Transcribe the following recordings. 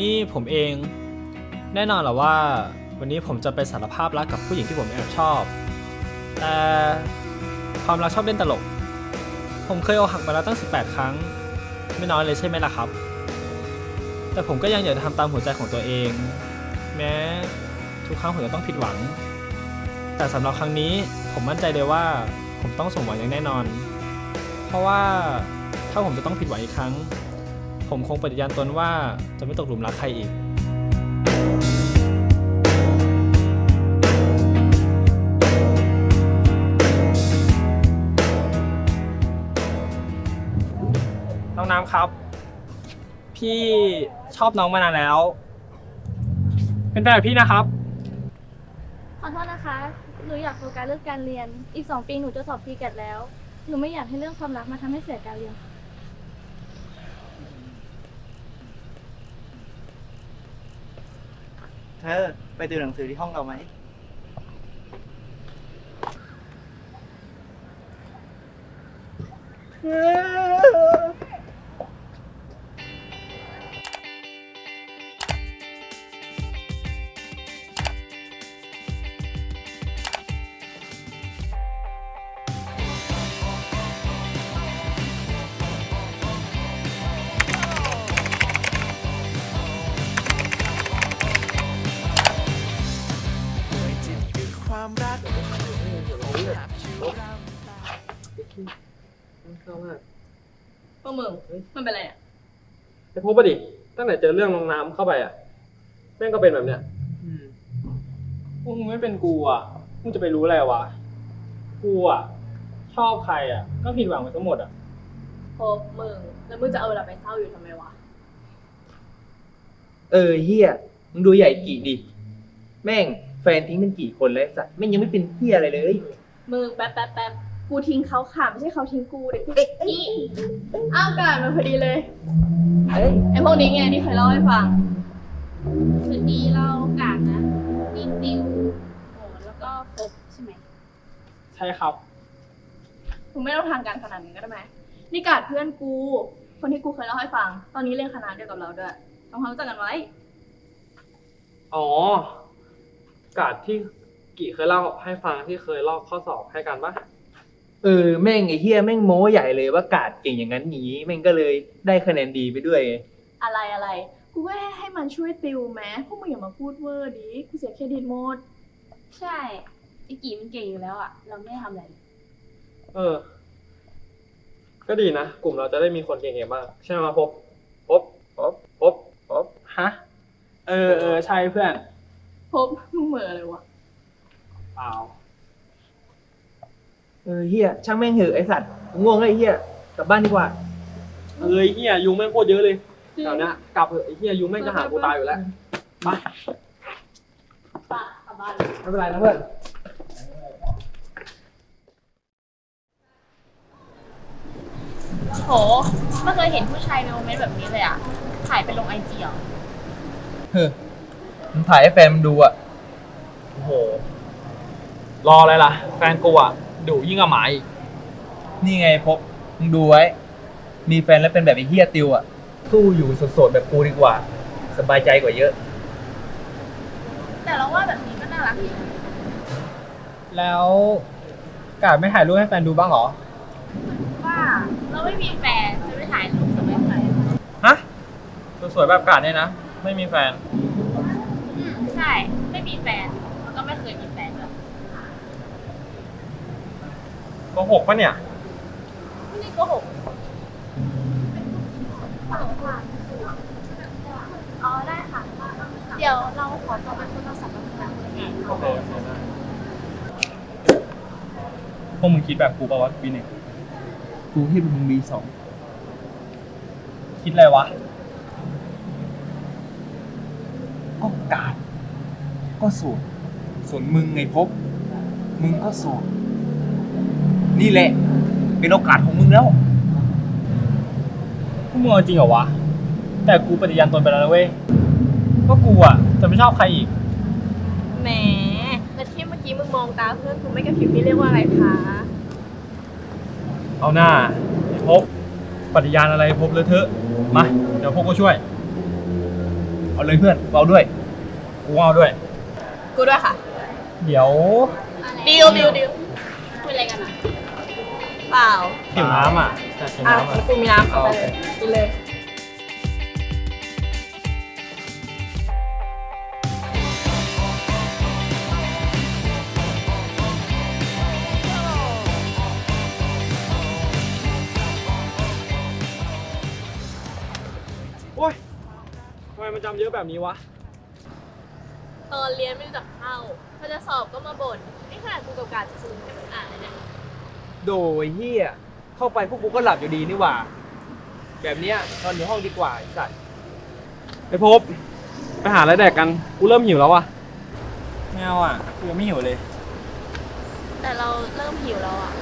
นี่ผมเอง แน่นอนแหละว่า วันนี้ผมจะไปสารภาพรักกับผู้หญิงที่ผมแอบชอบ แต่ความรักชอบเล่นตลก ผมเคยอกหักมาแล้วตั้ง 18 ครั้ง ไม่น้อยเลยใช่ไหมล่ะครับ แต่ผมก็ยังอยากจะทำตามหัวใจของตัวเอง แม้ทุกครั้งผมจะต้องผิดหวัง แต่สำหรับครั้งนี้ผมมั่นใจเลยว่าผมต้องสมหวังอย่างแน่นอน เพราะว่าถ้าผมจะต้องผิดหวังอีกครั้ง ผมคงปฏิญาณตนว่าจะไม่ตกหลุมรักใครอีก น้องน้ำครับ พี่ชอบน้องมานานแล้ว เป็นแฟนกับพี่นะครับ ขอโทษนะคะ หนูอยากโฟกัสเรื่องการเรียน อีกสองปีหนูจะสอบพีเกตแล้ว หนูไม่อยากให้เรื่องความรักมาทำให้เสียการเรียนค่ะ เธอไปติวหนังสือที่ห้องเราไหม เธอ พวกมึงมันเป็นอะไรอะไอ้พวกปะดิ ตั้งแต่เจอเรื่องลงน้ำเข้าไปอะ แม่งก็เป็นแบบเนี้ยพวกมึงไม่เป็นกูอะ มึงจะไปรู้อะไรวะ กูอะ ชอบใครอะ ก็ผิดหวังไปทั้งหมดอะ พวกมึงแล้วมึงจะเอาเวลาไปเศร้าอยู่ทำไมวะ เออเฮียมึงดูใหญ่กี่ดิ แม่งแฟนทิ้งเป็นกี่คนแล้วไอ้สัตว์แม่งยังไม่เป็นเฮียอะไรเลย มึงแป๊บแป๊บแป๊บกูทิ้งเขาค่ะไม่ใช่เขาทิ้งกูเด็กนี่อ้าวการมาพอดีเลยเฮ้ยไอ้พวกนี้ไงที่เคยเล่าให้ฟังคืนนี้เรากาดนะนี่ติวโหแล้วก็พบใช่ไหมใช่ครับมึงไม่ต้องทางการขนาดนี้ก็ได้ไหมนี่กาดเพื่อนกู คนที่กูเคยเล่าให้ฟัง ตอนนี้เรียนคณะเดียวกับเราด้วยทำความรู้จักกันไว้ อ๋อกาดที่ กี่เคยเล่าให้ฟังที่เคยลอกข้อสอบให้กันปะเออแม่งไอ้เฮียแม่งโม้ใหญ่เลยว่ากาดเก่งอย่างนั้นอย่างนี้แม่งก็เลยได้คะแนนดีไปด้วยไงอะไรอะไรกูก็ให้ให้มันช่วยติวแม้พวกมึงอย่ามาพูดเวอร์ดิกูเสียเครดิตหมด ใช่ไอ้กี่มันเก่งอยู่แล้วอะ เราไม่ได้ทำอะไรเลยเออ ก็ดีนะ กลุ่มเราจะได้มีคนเก่งๆบ้างใช่ไหมพบพบพบพบพบฮะ เออเออใช่เพื่อน พบมึงเหม่ออะไรวะ เปล่าเออเฮียช่างแม่งเหอะไอสัตว์กูง่วงแล้วไอ้เฮียกลับบ้านดีกว่า เอ้ยเฮียยุงแม่งโคตรเยอะเลยแถวเนี้ยกลับเถอะไอ้เฮียยุงแม่งจะหากูตายอยู่แล้วป่ะกลับบ้านเลยไม่เป็นไรนะเพื่อนโหไม่เคยเห็นผู้ชายในโมเมนต์แบบนี้เลยอะถ่ายไปลงไอจีเหรอ เฮ้ยมึงถ่ายให้แฟนมันดูอะ โอ้โห รออะไรล่ะ แฟนกูอะดุยิ่งกว่าหมาอีกนี่ไงพบมึงดูไว้ มีแฟนแล้วเป็นแบบไอ้เฮียติวอะ สู้อยู่โสดๆแบบกูดีกว่า สบายใจกว่าเยอะ แต่เราว่าแบบนี้ก็น่ารักดีแล้วกาดไม่ถ่ายรูปให้แฟนดูบ้างเหรอ ว่าเราไม่มีแฟนจะไปถ่ายรูปสมัยไหนฮะ สวยๆแบบกาดเนี่ยนะ ไม่มีแฟน อืมใช่ ไม่มีแฟนแล้วก็ไม่เคยมีแฟนด้วย โกหกปะเนี่ย ไม่ได้โกหกอ๋อได้ค่ะ เดี๋ยวเราขอตัวมาโทรศัพท์มาคุยกันโอเคโอเคได้พวกมึงคิดแบบกูป่าวะปีหนึ่งกูที่มึงมีสองคิดอะไรวะ ก็กาดก็โสดส่วนมึงไงพบ มึงก็โสด นี่แหละ เป็นโอกาสของมึงแล้วพวกมึงเอาจริงเหรอวะ แต่กูปฏิญาณตนไปแล้วนะเว้ยว่ากูอะจะไม่ชอบใครอีก แหมแต่ที่เมื่อกี้มึงมองตาเพื่อนกูไม่กระพริบนี่เรียกว่าอะไรคะเอาหน้าไอ้พบปฏิญาณอะไรพบเลยเถอะ มา เดี๋ยวพวกกูช่วย เอาเลยเพื่อนเอาด้วย กูเอาด้วย กูด้วยค่ะ เดี๋ยว ดิวดิวดิว เปล่าหิวน้ำอะแต่หิวอะน้ำอะ กูมีน้ำเอาไปเลยกินเลย โอ้ยทำไมมันจำเยอะแบบนี้วะ ตอนเรียนไม่รู้จักเข้าถ้าจะสอบก็มาบ่นนี่ขนาดกูกับการจะซื้อให้มันอ่านเลยเนี่ย โดยเฮียเข้าไปพวกกูก็หลับอยู่ดีนี่หว่า แบบเนี้ยนอนอยู่ห้องดีกว่าไอ้สัตว์ไอ้พบ ไปหาอะไรแดกกัน กูเริ่มหิวแล้วว่ะ ไม่เอาอะกูยังไม่หิวเลยแต่เราเริ่มหิวแล้วอะ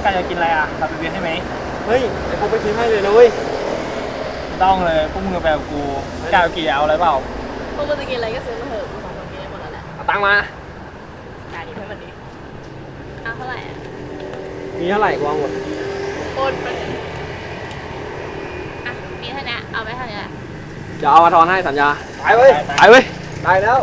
ใครจะกินอะไรอะเราไปเรียนให้ไหมเฮ้ยไอ้พบไปซื้อให้เลยนะเว้ยไม่ต้องเลยพวกมึงไปกับกูกล้ากี่เอาอะไรเปล่าพวกมึงจะกินอะไรก็ซื้อมาเถอะกูสองคนกินได้หมดแล้วแหละเอาตังค์มาจ่ายนี้ให้มันดิอะเท่าไหร่อะ มีเท่าไหร่กูเอาหมดโอนไปเลยอะ มีเท่านี้เอาไปเท่านี้แหละเดี๋ยวเอามาทอนให้สัญญาไปเว้ยไปเว้ยได้แล้ว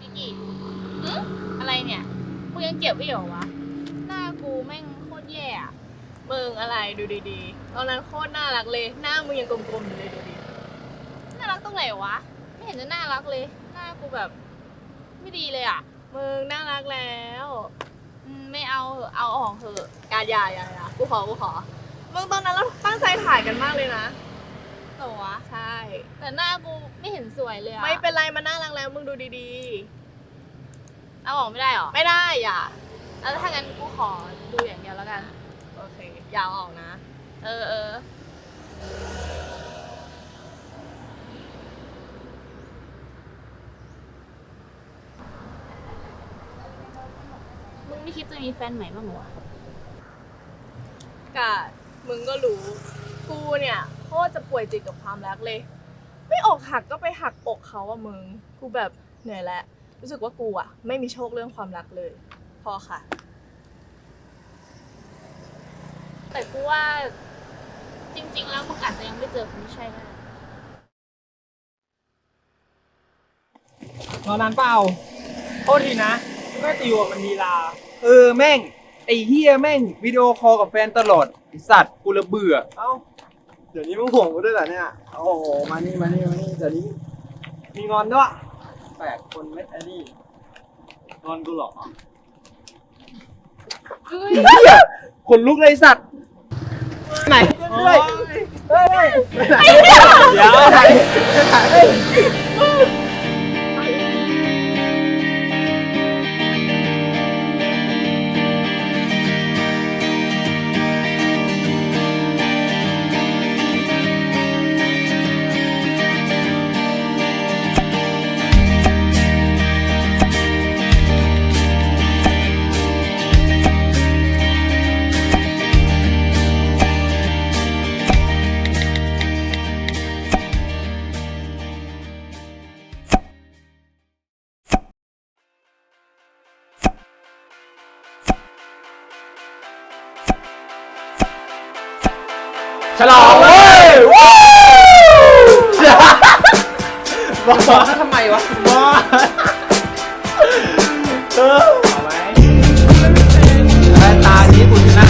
มิกิอืมอะไรเนี่ยกูยังเก็บไว้เหรอวะ หน้ากูแม่งโคตรแย่อะมึงอะไรดูดีๆ ตอนนั้นโคตรน่ารักเลย หน้ามึงยังกลมๆอยู่เลยดูดิ น่ารักตรงไหนวะ ไม่เห็นจะน่ารักเลยหน้า กูแบบ ไม่ดีเลยอะ มึงน่ารักแล้วอืมไม่เอาเหอะเอาออกเถอะการยายายากูขอกูขอ มึงตอนนั้นเราตั้งใจถ่ายกันมากเลยนะเหรอวะ ใช่ แต่หน้ากูไม่เห็นสวยเลยอะไม่เป็นไรมันน่ารักแล้ว มึงดูดีๆเอาออกไม่ได้หรอไม่ได้อย่าแล้วถ้างั้นกูขอดูอย่างเดียวแล้วกัน โอเคอย่าเอาออกนะ เออเออ ไม่คิดจะมีแฟนใหม่บ้างเหรอวะกาดมึงก็รู้ กูเนี่ยโคตรจะป่วยจิตกับความรักเลย ไม่อกหักก็ไปหักอกเขาอะมึง กูแบบเหนื่อยแล้ว รู้สึกว่ากูอะไม่มีโชคเรื่องความรักเลย พอค่ะ แต่กูว่าจริง ๆ แล้วมึงอาจจะยังไม่เจอคนที่ใช่ก็ได้รอนานเปล่าโทษทีนะแม่ติวอะมันดีลา เออแม่ง ไอ้เฮียแม่งวิดีโอคอลกับแฟนตลอดไอ้สัตว์กูระเบื่อ เอ้า เดี๋ยวนี้มึงห่วงกูด้วยเหรอเนี่ย โอ้โห มานี่ มานี่ มานี่ เดี๋ยวนี้ มีงอนด้วยแปลกคนไม่ไอ้นี่งอนกูเหรอเฮียคนลุกเลยไอ้สัตว์ไหนด้วยเดี๋ยว ฉลองเว้ยว้าวบอกทำไมวะว้าเออเอาไหมแต่ตานี้กูชนะ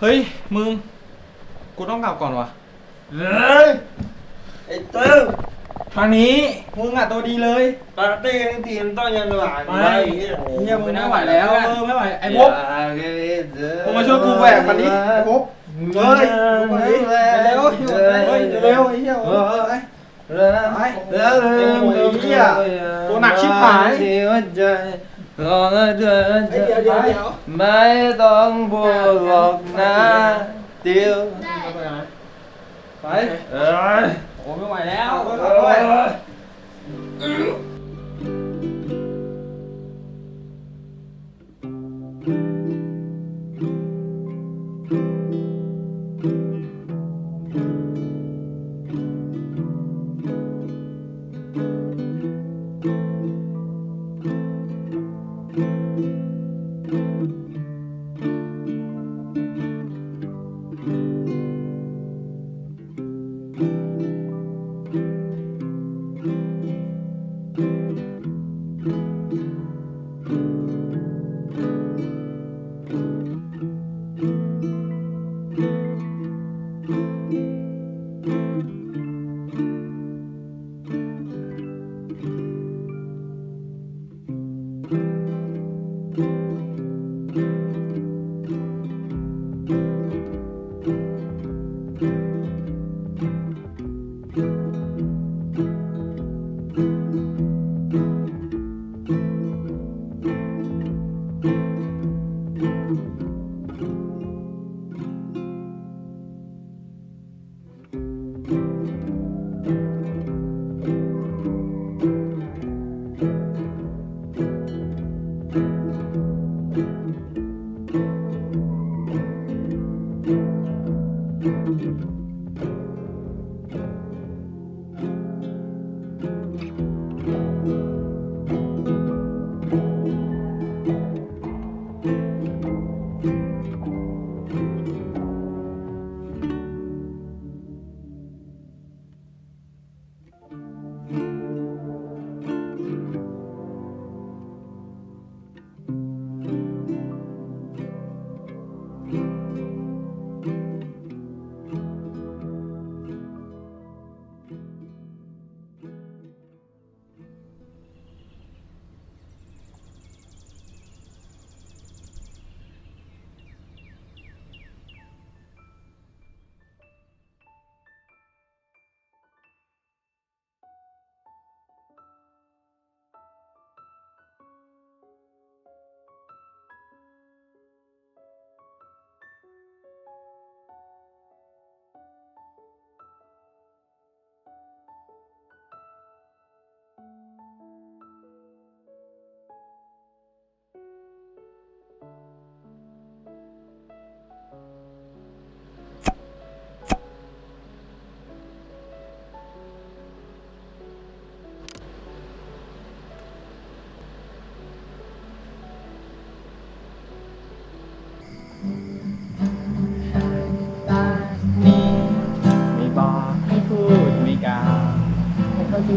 เฮ้ย มึง กูต้องกลับก่อนวะเฮ้ยไอ้ตึ้งทางนี้ มึงอะตัวดีเลยปาร์ตี้ทั้งทีมต้องยังหวานไม่เฮียมึงไม่ไหวแล้วเออไม่ไหวไอ้พบมึงมาช่วยกูแบกมันดิไอ้พบเฮ้ยลุกมาดิเร็วๆเฮ้ยเร็วๆไอ้เหี้ยเอโอ้ยอไปแล้วไอ้เหี้ยตัวหนักชิบหายที่หัวใจ รอเธอเฮ้ยเดี๋ยวเดี๋ยวเดี๋ยว ไม่ต้องพูดหรอกนะเดียวไปเอ้ยโอ้ไม่ไหวแล้ว เอ้ไ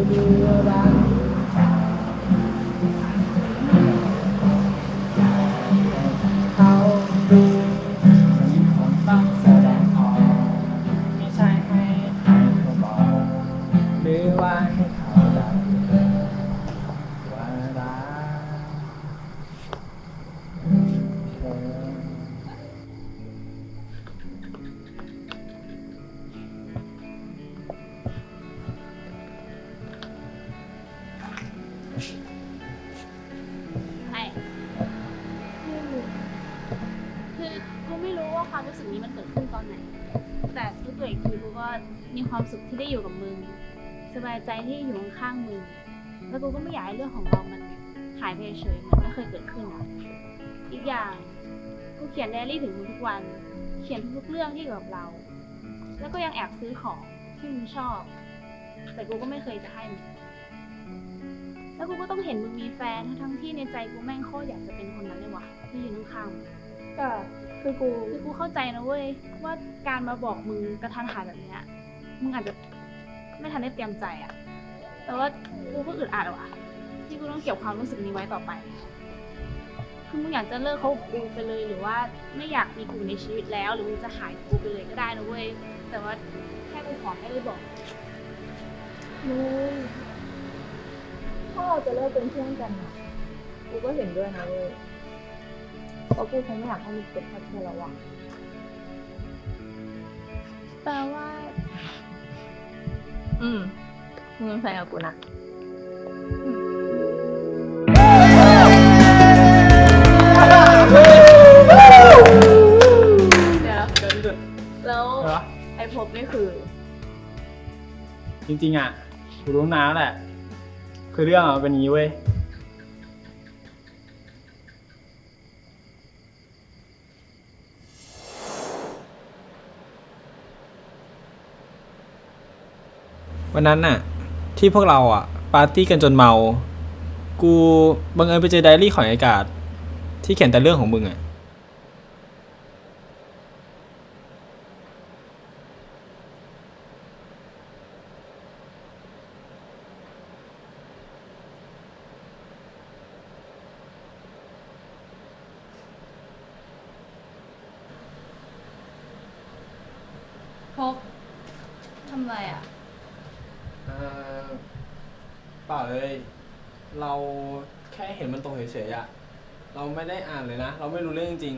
ใความสุขที่ได้อยู่กับมึง สบายใจที่อยู่ข้างๆมึง แล้วกูก็ไม่อยากให้เรื่องของเรามันหายไปเฉยๆเหมือนไม่เคยเกิดขึ้นอะอีกอย่างกูเขียนไดอารี่ถึงมึงทุกวัน เขียนทุกๆเรื่องที่เกี่ยวกับเรา แล้วก็ยังแอบซื้อของที่มึงชอบ แต่กูก็ไม่เคยจะให้มึง แล้วกูก็ต้องเห็นมึงมีแฟนทั้งๆที่ในใจกูแม่งโคตรอยากจะเป็นคนนั้นเลยว่ะที่ยืนข้างๆมึงก็คือกูคือกูเข้าใจนะเว้ยว่าการมาบอกมึงกระทันหันแบบเนี้ย มึงอาจจะไม่ทันได้เตรียมใจอะแต่ว่ากูก็อึดอัดว่ะ ที่กูต้องเก็บความรู้สึกนี้ไว้ต่อไป คือมึงอยากจะเลิกเขากูไปเลย หรือว่าไม่อยากมีกูในชีวิตแล้ว หรือมึงจะหายกูไปเลยก็ได้นะเว้ย แต่ว่าแค่กูขอให้ได้บอกมึงถ้าเราจะเลิกเป็นเพื่อนกันอะกูก็เห็นด้วยนะเว้ยเพราะกูคงไม่อยากให้มึงเป็นแค่เพื่อนแล้วอะแปลว่า อืมมึงเป็นแฟนกับกูนะ เดี๋ยวแล้วเหรอไอ้พบนี่คือ จริงๆอะกูรู้นานแล้วแหละ คือเรื่องอะมันเป็นอย่างนี้เว้ย วันนั้นน่ะ ที่พวกเราอะ ปาร์ตี้กันจนเมา กูบังเอิญไปเจอไดอารี่ของอากาศ ที่เขียนแต่เรื่องของมึงอะ พบทำไรอะ เออ เปล่าเลย เราแค่เห็นมันตรงเฉยๆอะเราไม่ได้อ่านเลยนะ เราไม่รู้เรื่องจริง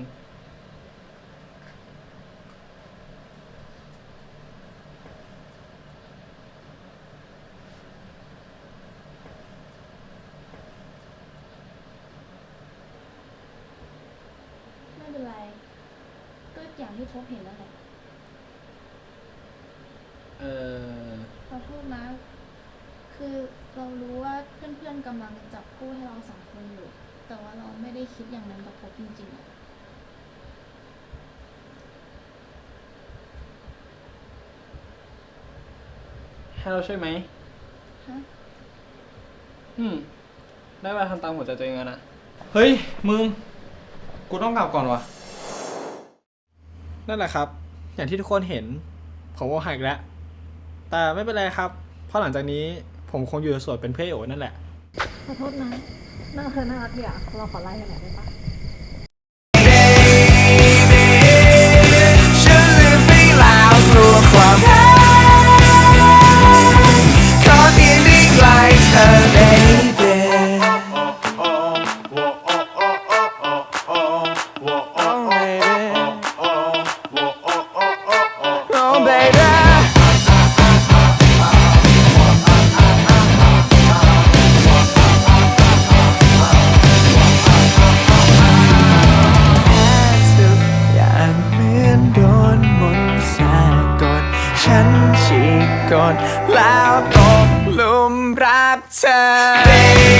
ไม่เป็นไร ก็อย่างที่พบเห็นแล้วแหละ เออ ขอโทษนะ คือเรารู้ว่าเพื่อนๆกำลังจับคู่ให้เราสองคนอยู่ แต่ว่าเรา ไม่ได้คิดอย่างนั้นกับพบจริงๆอะให้เราช่วยไหม ฮะอืม ได้เวลาทำตามหัวใจตัวเองแล้วนะ เฮ้ย มึง กูต้องกลับก่อนวะนั่นแหละครับ อย่างที่ทุกคนเห็น ผมโอหักแล้ว แต่ไม่เป็นไรครับ เพราะหลังจากนี้ผมคงอยู่โสดเป็นเพื่อนโอนั่นแหละ ขอโทษนะห น่าเธอน่ารักดีอะเราขอไล่กันหน่อยได้ปะ Captain.